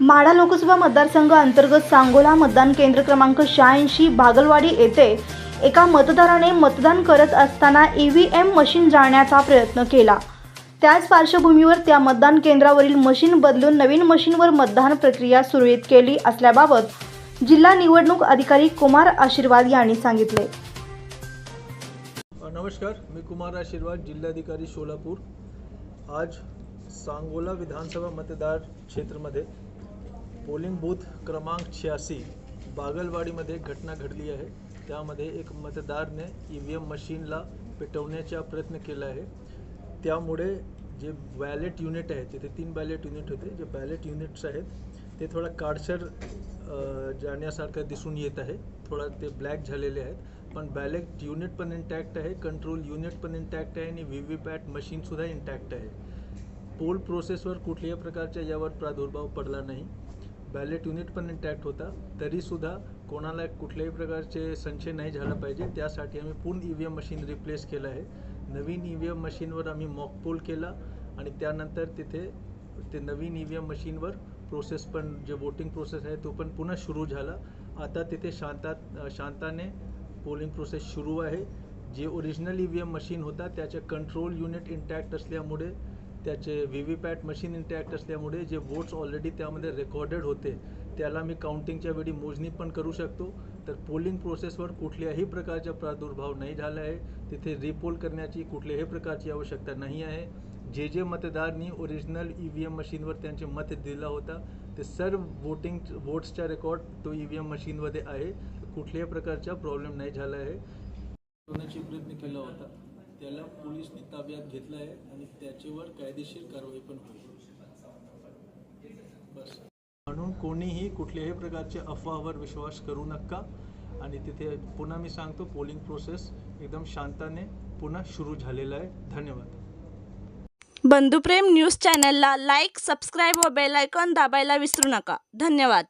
माढा लोकसभा मतदारसंघ अंतर्गत सांगोला मतदान केंद्र क्रमांक शहाऐंशी बागलवाडी येथे एका मतदाराने मतदान करत असताना ई व्ही एम मशीन जाळण्याचा प्रयत्न केला. त्याच पार्श्वभूमीवर त्या मतदान केंद्रावरील मशीन बदलून नवीन मशीनवर मतदान प्रक्रिया सुरळीत केली असल्याबाबत जिल्हा निवडणूक अधिकारी कुमार आशीर्वाद यांनी सांगितले. नमस्कार मी कुमार आशीर्वाद जिल्हाधिकारी सोलापूर. आज सांगोला विधानसभा मतदार क्षेत्रमध्ये पोलिंग बूथ क्रमांक शहाऐंशी बागलवाडीमध्ये एक घटना घडली आहे. त्यामध्ये एक मतदारने ई व्ही एम मशीनला पेटवण्याचा प्रयत्न केला आहे. त्यामुळे जे बॅलेट युनिट आहे तिथे तीन बॅलेट युनिट होते. जे बॅलेट युनिट्स आहेत ते थोडा काडसर जाण्यासारखं दिसून येत आहे. थोडा ते ब्लॅक झालेले आहेत. पण बॅलेट युनिट पण इंटॅक्ट आहे कंट्रोल युनिट पण इंटॅक्ट आहे आणि व्ही व्ही पॅट मशीनसुद्धा इंटॅक्ट आहे. पोल प्रोसेसवर कुठल्याही प्रकारच्या यावर प्रादुर्भाव पडला नाही. बॅलेट युनिट पण इंटॅक्ट होता. तरीसुद्धा कोणाला कुठल्याही प्रकारचे संशय नाही झाला पाहिजे. त्यासाठी आम्ही पूर्ण E V M machine replace केलं आहे. नवीन ई व्ही एम मशीनवर आम्ही मॉकपोल केला आणि त्यानंतर तिथे ते नवीन ई व्ही एम मशीनवर प्रोसेस पण जे वोटिंग प्रोसेस आहे तो पण पुन्हा सुरू झाला. आता तिथे शांतात शांताने पोलिंग प्रोसेस सुरू आहे. जे original E V M machine होता त्याचे कंट्रोल युनिट इंटॅक्ट असल्यामुळे त्याचे V V PAT machine intact असल्यामुळे जे वोट्स ऑलरेडी त्यामध्ये रेकॉर्डेड होते त्याला मी काउंटिंगच्या वेळी मोजणी पण करू शकतो. तर पोलिंग प्रोसेसवर कुठल्याही प्रकारचा प्रादुर्भाव नाही झाला आहे. तिथे रिपोल करण्याची कुठल्याही प्रकारची आवश्यकता नाही आहे. जे जे मतदारांनी ओरिजिनल ई व्ही एम मशीनवर त्यांचे मत दिला होता ते सर्व वोटिंग वोट्सचा रेकॉर्ड तो ई व्ही एम मशीनमध्ये आहे. कुठल्याही प्रकारचा प्रॉब्लेम नाही झाला आहे. प्रयत्न केला होता? त्याला पोलिसने ताब्यात घेतलं आहे आणि त्याच्यावर कायदेशीर कारवाई पण होईल. बस. म्हणून कोणीही कुठल्याही प्रकारच्या अफवावर विश्वास करू नका. आणि तिथे पुन्हा मी सांगतो पोलिंग प्रोसेस एकदम शांताने पुन्हा सुरू झालेला आहे. धन्यवाद. बंधुप्रेम न्यूज चॅनलला लाईक सबस्क्राईब व बेल आयकॉन दाबायला विसरू नका. धन्यवाद.